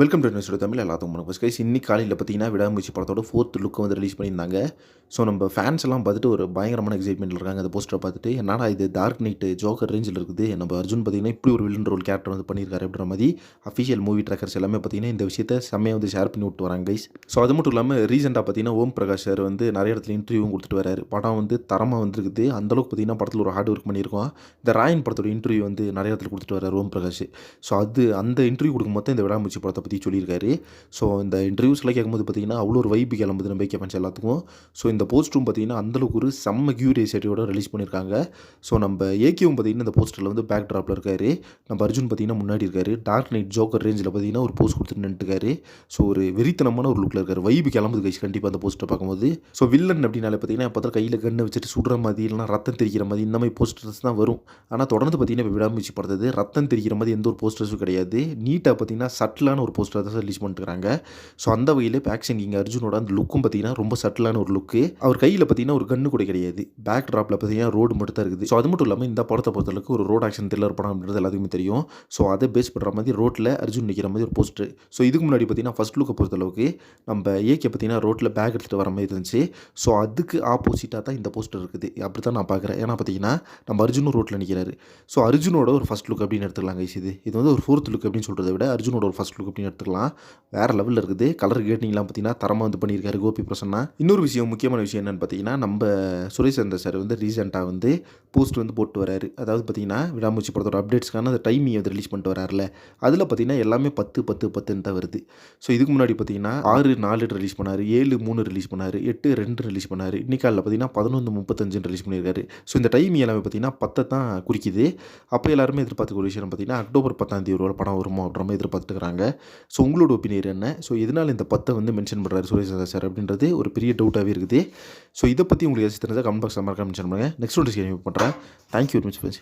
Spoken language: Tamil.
வெல்கம் டு நியூஸோட தமிழ் எல்லாத்துக்கும் வணக்கம். கைஸ் இன்னைக்கு காலையில் பார்த்தீங்கன்னா விடாமுயற்சி படத்தோட ஃபோர்த் லுக் வந்து ரிலீஸ் பண்ணியிருந்தாங்க. ஸோ நம்ம ஃபேன்ஸ் எல்லாம் பார்த்துட்டு ஒரு பயங்கரமான எக்ஸைட்மெண்ட்டில் இருக்காங்க. அந்த போஸ்டரை பார்த்துட்டு என்னடா இது டார்க் நைட்டு ஜோக்கர் ரேஞ்சில் இருக்குது. நம்ம அர்ஜுன் பார்த்தீங்கன்னா இப்படி ஒரு வில்லன் ரோல் கேரக்டர் வந்து பண்ணியிருக்காரு அப்படின்ற மாதிரி அஃபிஷியல் மூவி ட்ராக்கர்ஸ் எல்லாமே பார்த்தீங்கன்னா இந்த விஷயத்தை செம்மையாக வந்து ஷேர் பண்ணி விட்டு வராங்க கைஸ் ஸோ அது மட்டும் இல்லாமல் ரீசெண்டாக பார்த்தீங்கன்னா ஓம் பிரகாஷ் சார் வந்து நிறைய இடத்துல இன்டர்வியூவும் கொடுத்துட்டு வராரு. படம் வந்து தரமாக வந்துருக்குது. அந்தளவுக்கு பார்த்தீங்கன்னா படத்தில் ஒரு ஹார்ட் ஒர்க் பண்ணியிருக்கோம் இந்த ராயன் படத்தோட இன்டர்வியூ வந்து நிறைய இடத்துல கொடுத்துட்டு வராரு ஓம் பிரகாஷ். ஸோ அது அந்த இன்டர்வியூ கொடுக்கும்போது இந்த விடாமூச்சி படத்தை பற்றி சொல்லியிருக்காரு. ஸோ இந்த இன்டர்வியூஸ்லாம் கேட்கும்போது பார்த்தீங்கன்னா அவ்வளோ ஒரு வைப்பு கிளம்புது நம்ம ஃபேன்ஸ் எல்லாத்துக்கும். ஸோ இந்த இந்த போஸ்ட்டும் பார்த்தீங்கன்னா அந்தளவுக்கு ஒரு செம்ம கியூரியசிட்டியோட ரிலீஸ் பண்ணியிருக்காங்க. ஸோ நம்ம ஏகேவும் பார்த்தீங்கன்னா இந்த போஸ்டரில் வந்து பேக் ட்ராப்பில் இருக்காரு. நம்ம அர்ஜுன் பார்த்திங்கன்னா முன்னாடி இருக்காரு. டார்க் நைட் ஜோக்கர் ரேஞ்சில் பார்த்தீங்கன்னா ஒரு போஸ்ட் கொடுத்துட்டு நின்றுக்காரு ஸோ ஒரு வெறித்தனமான ஒரு லுக்கில் இருக்காரு. வைபு கிளம்புது கைஸ் கண்டிப்பாக அந்த போஸ்ட்டை பார்க்கும்போது. ஸோ வில்லன் அப்படின்னாலே பார்த்தீங்கன்னா பார்த்தா கையில் கண்ணை வச்சுட்டு சுடுற மாதிரி இல்லைனா ரத்தம் தெரிக்கிற மாதிரி இந்த மாதிரி போஸ்டர்ஸ் தான் வரும். ஆனால் தொடர்ந்து பார்த்தீங்கன்னா இப்போ விடாமுயற்சி படுறது ரத்தம் தெரிக்கிற மாதிரி எந்த ஒரு போஸ்டர்ஸும் கிடையாது. நீட்டாக பார்த்தீங்கன்னா சட்டிலான ஒரு போஸ்டர் தான் ரிலீஸ் பண்ணிட்டுருக்காங்க ஸோ அந்த வகையில் பேக்ஷன் இங்கே அர்ஜுனோட அந்த லுக்கும் பார்த்திங்கன்னா ரொம்ப சட்டிலான ஒரு லுக்கு அவர் கையில் பார்த்தீங்கன்னா ஒரு கண்ணு கூட கிடையாது. பேக் ட்ராப்பில் பார்த்தீங்கன்னா ரோடு மட்டும் தான் இருக்குது. ஸோ அது மட்டும் இல்லாமல் இந்த படத்தை பொறுத்தளவுக்கு ஒரு ரோட் ஆக்ஷன் த்ரில்லர் படம் அப்படின்றது எல்லாத்துக்குமே தெரியும். ஸோ அதை பேஸ் பண்ணுற மாதிரி ரோட்டில் அர்ஜுன் நிற்கிற மாதிரி ஒரு போஸ்டர் ஸோ இதுக்கு முன்னாடி பார்த்தீங்கன்னா ஃபஸ்ட் லுக்கை பொறுத்தளவுக்கு நம்ம ஏகே பார்த்தீங்கன்னா ரோட்டில் பேக் எடுத்துகிட்டு வர மாதிரி இருந்துச்சு. ஸோ அதுக்கு ஆப்போசிட்டாக தான் இந்த போஸ்டர் இருக்குது. அப்படி தான் நான் பார்க்குறேன் ஏன்னா பார்த்தீங்கன்னா நம்ம அர்ஜுனும் ரோட்டில் நிற்கிறாரு ஸோ அர்ஜுனோட ஒரு ஃபஸ்ட் லுக் அப்படின்னு எடுத்துக்கலாம் guys இது. இது வந்து ஒரு ஃபோர்த் லுக் அப்படின்னு சொல்கிறத விட அர்ஜுனோட ஒரு ஃபஸ்ட் லுக் அப்படின்னு எடுத்துக்கலாம். வேறு லெவலில் இருக்குது. கலர் கேட்டிங்லாம் பார்த்தீங்கன்னா தரமாக வந்து பண்ணியிருக்காரு கோபி பிரசன்னா. இன்னொரு விஷயம் முக்கியமான விஷயம் என்னென்னு பார்த்தீங்கன்னா நம்ம சுரேஷ் சந்தர் சார் வந்து ரீசெண்டாக வந்து போஸ்ட் வந்து போட்டு வராரு. அதாவது பார்த்தீங்கன்னா விடாமூச்சி படத்தோட அப்டேட்ஸ்க்கான அந்த டைமிங் வந்து ரிலீஸ் பண்ணிட்டு வராருல அதில் பார்த்தீங்கன்னா எல்லாமே பத்து பத்து பத்துன்னு தான் வருது. ஸோ இதுக்கு முன்னாடி பார்த்தீங்கன்னா ஆறு நாலு ரிலீஸ் பண்ணார் ஏழு மூணு ரிலீஸ் பண்ணார் எட்டு ரெண்டு ரிலீஸ் பண்ணார். இன்னைக்காலில் பார்த்தீங்கன்னா பதினொன்று முப்பத்தஞ்சுன்னு ரிலீஸ் பண்ணியிருக்காரு ஸோ இந்த டைமிங் எல்லாமே பார்த்தீங்கன்னா பத்தை தான் குறிக்குது. அப்போ எல்லாருமே எதிர்பார்த்துக்க விஷயம் பார்த்தீங்கன்னா அக்டோபர் பத்தாம் தேதி ஒரு படம் வருமோ அப்படின்ற மாதிரி எதிர்பார்த்துட்டுக்குறாங்க ஸோ உங்களோட ஒப்பீனியர் என்ன? ஸோ இதனால் இந்த பத்தை வந்து மென்ஷன் பண்ணுறாரு சுரேஷ் சார் அப்படின்றது ஒரு பெரிய டவுட்டாகவே இருக்குது. ஸோ இதை பற்றி உங்களுக்கு ஏதாச்சும் தெரிஞ்சால் கமெண்ட் பாக்ஸில் மறக்காம மென்ஷன் பண்ணுங்கள் நெக்ஸ்ட் ஒன்று பண்ணுறேன் தேங்க்யூ வெரி மச் ஃப்ரெண்ட்ஸ்